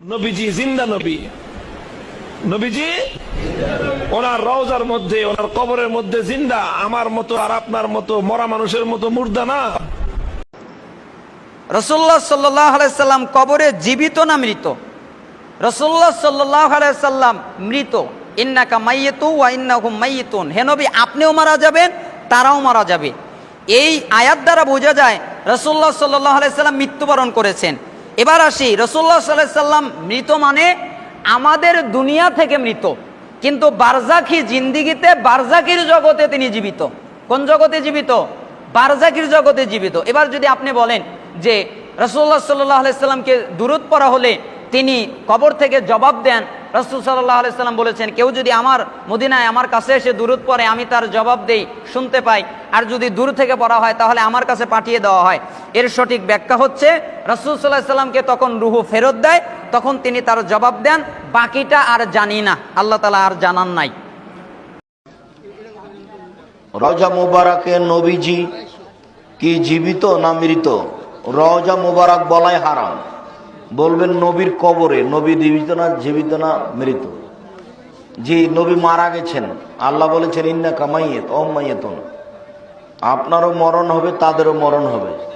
নবীজি জিন্দা নবী। নবীজি, ওনার রওজার মধ্যে, ওনার কবরের মধ্যে জিন্দা। আমার মতো আর আপনার মতো মরা মানুষের মতো মুর্দা না। রসুল্লাহ সাল্লাহ আলাইসাল্লাম কবরে জীবিত না মৃত? রসুল্লাহ সাল্লাহ আলাইসাল্লাম মৃত। ইন্নাকা মাইয়েতু ওয়া ইন্নাহুম মাইয়েতুন। হে নবী, আপনিও মারা যাবেন, তারাও মারা যাবে। এই আয়াত দ্বারা বোঝা যায় রসুল্লাহ সাল্লাহ আলাইসাল্লাম মৃত্যুবরণ করেছেন। এবার আসি রসুল্লাহ সাল্লাহ সাল্লাম মৃত মানে আমাদের দুনিয়া থেকে মৃত। কিন্তু বারজাখি জিন্দিগিতে বারজাকির জগতে তিনি জীবিত। কোন জগতে জীবিত? বারজাকির জগতে জীবিত। এবার যদি আপনি বলেন যে রসুল্লাহ সাল্লাহ আলাইসাল্লামকে দূরত পড়া হলে তিনি কবর থেকে জবাব দেন রসুল সাল্লাহ আলাইসাল্লাম বলেছেন, কেউ যদি আমার মদিনায় আমার কাছে এসে দূরত পড়ে, আমি তার জবাব দেই, শুনতে পাই। আর যদি দূর থেকে পড়া হয়, তাহলে আমার কাছে পাঠিয়ে দেওয়া হয়। এর সঠিক ব্যাখ্যা হচ্ছে, রসুল সাল্লাহ সাল্লামকে তখন রুহু ফেরত দেয়, তখন তিনি তার জবাব দেন, বাকিটা আর জানি না, আল্লাহ তালা আর জানান নাই। রজা মুবারকে নবীজি কি জীবিত না মৃত? রজা মুবারক বলাই হারাম। বলবেন নবীর কবরে, নবী জীবিত না জীবিত না, মৃত। জি নবী মারা গেছেন, আল্লাহ বলেছেন ইন্না কামাইয়েত অমাইয়েতন আপনারও মরণ হবে, তাদেরও মরণ হবে।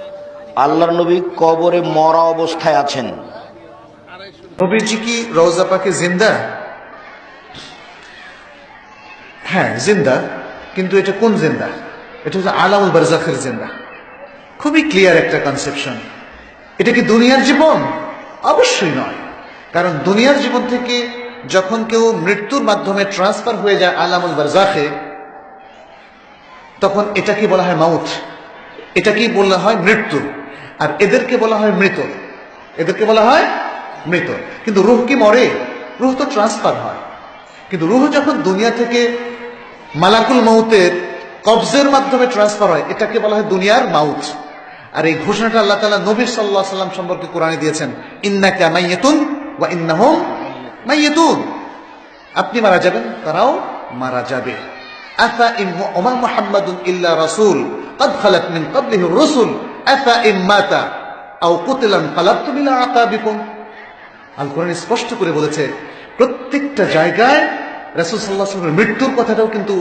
আল্লাহর নবী কবরে মরা অবস্থায় আছেন। নবীজি কি রওজা পাকে জিন্দা? হ্যাঁ জিন্দা। কিন্তু এটা কোন জিন্দা? এটা হচ্ছে আলামুল বারজাখের জিন্দা। খুবই ক্লিয়ার একটা কনসেপশন এটা কি দুনিয়ার জীবন? অবশ্যই নয়। কারণ দুনিয়ার জীবন থেকে যখন কেউ মৃত্যুর মাধ্যমে ট্রান্সফার হয়ে যায় আলামুল বারজাখে তখন এটাকে বলা হয় মাউথ এটাকেই বলা হয় মৃত্যু। আর এদেরকে বলা হয় মৃত। এদেরকে বলা হয় মৃত। কিন্তু রুহ কি মরে? রুহ তো ট্রান্সফার হয়। কিন্তু রুহ যখন দুনিয়া থেকে মালাকুল মাউতের কবজের মাধ্যমে ট্রান্সফার হয়, এটাকে বলা হয় দুনিয়ার মাউথ আর এই ঘোষণাটা আল্লাহ তালা নবী সাল্লাহ সাল্লাম সম্পর্কে কোরআনে দিয়েছেন ইন্নাকা মাইয়েতুন ওয়া ইন্নাহুম মাইয়েতুন আপনি মারা যাবেন তারাও মারা যাবে আফা ইম ওমা মুহাম্মাদুন ইল্লা রাসূল قد خلت من قبله الرسل আফা ইম মাতা আও কুতিলান ফালাবতুম ইলা আকাবিকুম আল কোরআন স্পষ্ট করে বলেছে প্রত্যেকটা জায়গায় রাসূল সাল্লাল্লাহু আলাইহি ওয়াসাল্লামের মৃত্যুর কথাটাও কিন্তু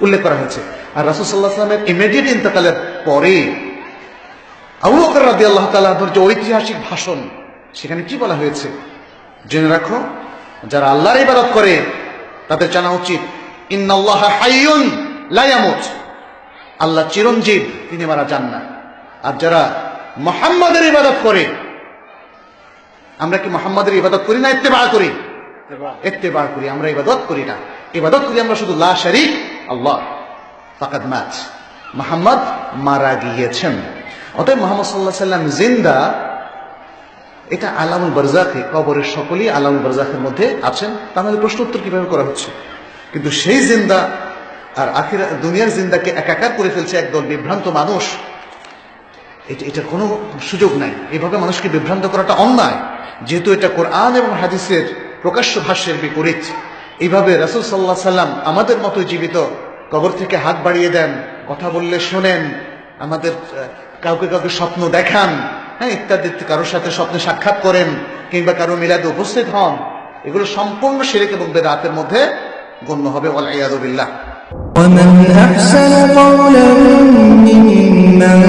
উল্লেখ করা হয়েছে আর রাসূল সাল্লাল্লাহু আলাইহি ওয়াসাল্লামের ইমিডিয়েট ইন্তেকালের পরে আবু বকর তাআলা আনহুর যে ঐতিহাসিক ভাষণ সেখানে কি বলা হয়েছে? জেনে রাখো যারা আল্লাহর ইবাদত করে তাদের জানা উচিত ইন্নাল্লাহ হাইয়ুন আল্লাহ চিরঞ্জীব তিনি মারা যান না। আর যারা মোহাম্মদের ইবাদত করে আমরা কি মোহাম্মদের ইবাদত করি না ইত্তেবা করি? ইত্তেবা করি আমরা ইবাদত করি না। ইবাদত করি আমরা শুধু লা শরীক আল্লাহ। ফাকাদ মাত। মোহাম্মদ মারা গিয়েছেন। অতএব মোহাম্মদ সাল্লাহ সাল্লাম জিন্দা, এটা আলামুল বারজাখে কবরের সকলেই আলামুল বারজাখের মধ্যে আছেন। তাহলে প্রশ্ন উত্তর কীভাবে করা হচ্ছে? কিন্তু সেই জিন্দা আর আখিরা, দুনিয়ার জিন্দাকে একাকার করে ফেলছে একদল বিভ্রান্ত মানুষ। এটা এটার কোনো সুযোগ নাই। এভাবে মানুষকে বিভ্রান্ত করাটা অন্যায়। যেহেতু এটা কোরআন এবং হাদিসের প্রকাশ্য ভাষ্যের বিপরীত। এইভাবে রাসুল সাল্লাহ সাল্লাম আমাদের মতো জীবিত, কবর থেকে হাত বাড়িয়ে দেন, কথা বললে শোনেন, আমাদের কাউকে কাউকে স্বপ্ন দেখান হ্যাঁ ইত্যাদি কারোর সাথে স্বপ্নে সাক্ষাৎ করেন কিংবা কারো মিলাদে উপস্থিত হন এগুলো সম্পূর্ণ শিরিক এবং বেদাতের মধ্যে গণ্য হবে ওয়ালাইয়াদুবিল্লাহ ومن أحسن قولا ممن